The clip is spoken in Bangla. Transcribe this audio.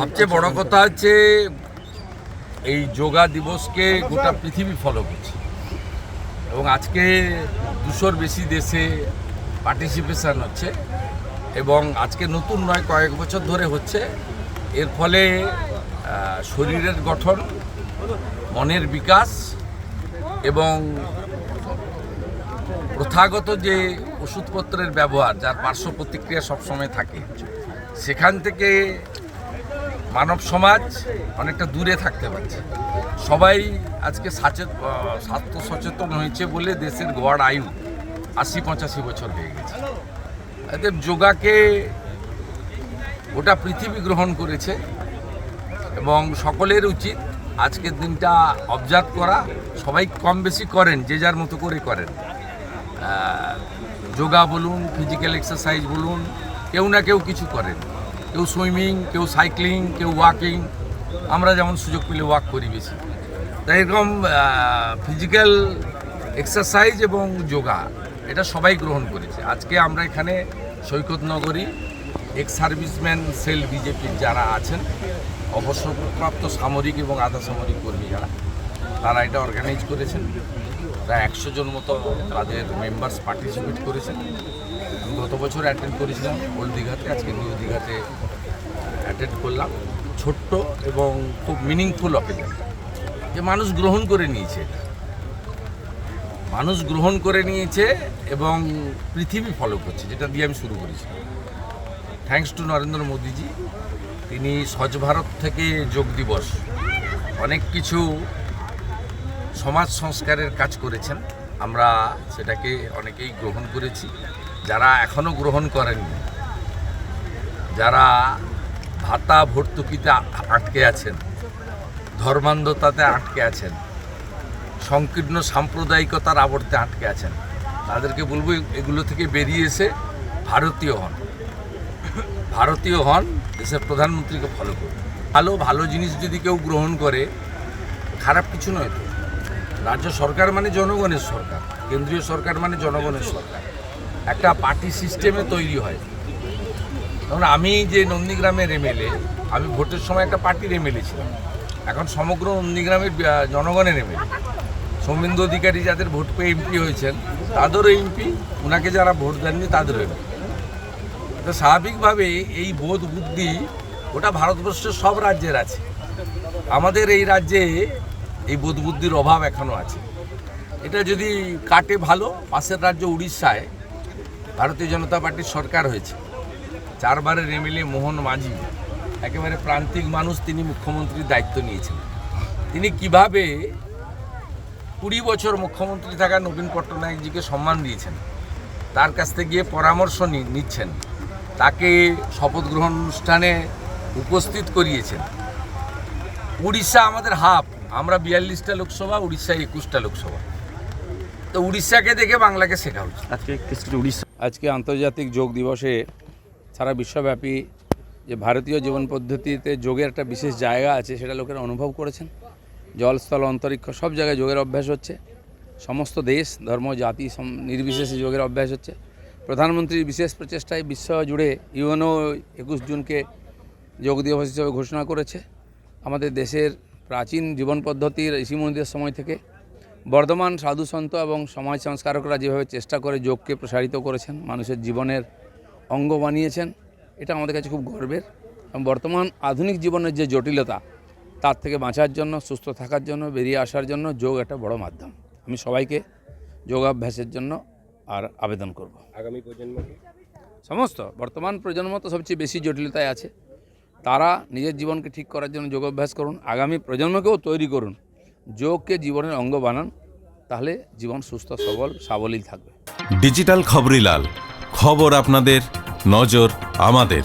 সবচেয়ে বড় কথা হচ্ছে এই যোগা দিবসকে গোটা পৃথিবী ফলো করছে। এবং আজকে দুশোর বেশি দেশে পার্টিসিপেশন হচ্ছে এবং আজকে নতুন নয় কয়েক বছর ধরে হচ্ছে। এর ফলে শরীরের গঠন মনের বিকাশ এবং প্রথাগত যে ওষুধপত্রের ব্যবহার যার পার্শ্ব প্রতিক্রিয়া সবসময় থাকে সেখান থেকে মানব সমাজ অনেকটা দূরে থাকতে পারছে। সবাই আজকে সচেত স্বাস্থ্য সচেতন হয়েছে বলে দেশের গড় আয়ু আশি পঁচাশি বছর হয়ে গেছে। এতে যোগাকে গোটা পৃথিবী গ্রহণ করেছে এবং সকলের উচিত আজকের দিনটা অবজার্ভ করা। সবাই কম বেশি করেন, যে যার মতো করে করেন। যোগা বলুন ফিজিক্যাল এক্সারসাইজ বলুন, কেউ না কেউ কিছু করেন। কেউ সুইমিং, কেউ সাইক্লিং, কেউ ওয়াকিং, আমরা যেমন সুযোগ পেলে ওয়াক করি বেশি। তাই এরকম ফিজিক্যাল এক্সারসাইজ এবং যোগা, এটা সবাই গ্রহণ করেছে। আজকে আমরা এখানে সৈকত নগরী এক্স সার্ভিসম্যান সেল বিজেপির যারা আছেন, অবসরপ্রাপ্ত সামরিক এবং আধা সামরিক কর্মী যারা, তারা এটা অর্গানাইজ করেছেন। প্রায় একশো জন মতো তাদের মেম্বার্স পার্টিসিপেট করেছেন। গত বছর অ্যাটেন্ড করেছিলাম ওল্ড দীঘাতে, আজকে নিউ দীঘাতে অ্যাটেন্ড করলাম। ছোট্ট এবং খুব মিনিংফুল অকেজন যে মানুষ গ্রহণ করে নিয়েছে মানুষ গ্রহণ করে নিয়েছে এবং পৃথিবী ফলো করছে, যেটা দিয়ে আমি শুরু করেছি। থ্যাংকস টু নরেন্দ্র মোদীজি, তিনি স্বচ্ছ ভারত থেকে যোগ দিবস অনেক কিছু সমাজ সংস্কারের কাজ করেছেন। আমরা সেটাকে অনেকেই গ্রহণ করেছি। যারা এখনও গ্রহণ করেননি, যারা ভাতা ভর্তুকিতে আটকে আছেন, ধর্মান্ধতাতে আটকে আছেন, সংকীর্ণ সাম্প্রদায়িকতার আবর্তে আটকে আছেন, তাদেরকে বলব এগুলো থেকে বেরিয়ে এসে ভারতীয় হন। ভারতীয় হন, দেশের প্রধানমন্ত্রীকে ফলো করুন। ভালো ভালো জিনিস যদি কেউ গ্রহণ করে, খারাপ কিছু নয় তো। রাজ্য সরকার মানে জনগণের সরকার, কেন্দ্রীয় সরকার মানে জনগণের সরকার। একটা পার্টি সিস্টেমে তৈরি হয়। যেমন আমি যে নন্দীগ্রামের এমএলএ, আমি ভোটের সময় একটা পার্টির এমএলএ ছিলাম। এখন সমগ্র নন্দীগ্রামের জনগণের এমএলএ। সৌমেন্দু অধিকারী যাদের ভোট পেয়ে এমপি হয়েছেন, তাদেরও এমপি ওনাকে যারা ভোট দেননি, তাদেরও এমপি। তো স্বাভাবিকভাবে এই বোধ বুদ্ধি ওটা ভারতবর্ষের সব রাজ্যের আছে। আমাদের এই রাজ্যে এই বোধ বুদ্ধির অভাব এখনও আছে। এটা যদি কাটে ভালো, পাশের রাজ্য উড়িষ্যায় ভারতীয় জনতা পার্টির সরকার হয়েছে। চারবারের এমএলএ মোহন মাঝি, একেবারে প্রান্তিক মানুষ তিনি মুখ্যমন্ত্রীর দায়িত্ব নিয়েছেন। তিনি কীভাবে কুড়ি বছর মুখ্যমন্ত্রী থাকা নবীন পট্টনায়কজিকে সম্মান দিয়েছেন, তার কাছ থেকে গিয়ে পরামর্শ নিচ্ছেন, তাকে শপথ গ্রহণ অনুষ্ঠানে উপস্থিত করিয়েছেন। উড়িষ্যা আমাদের হাফ আমরা বিয়াল্লিশটা লোকসভা, উড়িষ্যায় একুশটা লোকসভা। তো উড়িষ্যাকে দেখে বাংলাকে শেখা উচিত আজকে উড়িষ্যা। আজকে আন্তর্জাতিক যোগ দিবসে সারা বিশ্বব্যাপী যে ভারতীয় জীবন পদ্ধতিতে যোগের একটা বিশেষ জায়গা আছে, সেটা লোকেরা অনুভব করেছেন। জলস্থল অন্তরিক্ষ সব জায়গায় যোগের অভ্যাস হচ্ছে। সমস্ত দেশ, ধর্ম, জাতি নির্বিশেষে যোগের অভ্যাস হচ্ছে। প্রধানমন্ত্রীর বিশেষ প্রচেষ্টায় বিশ্ব জুড়ে ইউএনও একুশ জুনকে যোগ দিবস হিসেবে ঘোষণা করেছে। আমাদের দেশের প্রাচীন জীবন পদ্ধতির, ঋষিমুনিদের সময় থেকে বর্ধমান সাধুসন্ত এবং সমাজ সংস্কারকরা যেভাবে চেষ্টা করে যোগকে প্রসারিত করেছেন মানুষের জীবনের অঙ্গ বানিয়েছেন এটা আমাদের কাছে খুব গর্বের। এবং বর্তমান আধুনিক জীবনের যে জটিলতা তার থেকে বাঁচার জন্য সুস্থ থাকার জন্য বেরিয়ে আসার জন্য যোগ একটা বড় মাধ্যম। আমি সবাইকে যোগাভ্যাসের জন্য আর আবেদন করব। আগামী প্রজন্মকে সমস্ত বর্তমান প্রজন্ম তো সবচেয়ে বেশি জটিলতায় আছে। তারা নিজের জীবনকে ঠিক করার জন্য যোগাভ্যাস করুন আগামী প্রজন্মকেও তৈরি করুন। যোগকে জীবনের অঙ্গ বানান, তাহলে জীবন সুস্থ, সবল, সাবলীল থাকবে। ডিজিটাল খবরিলাল খবর আপনাদের, নজর আমাদের।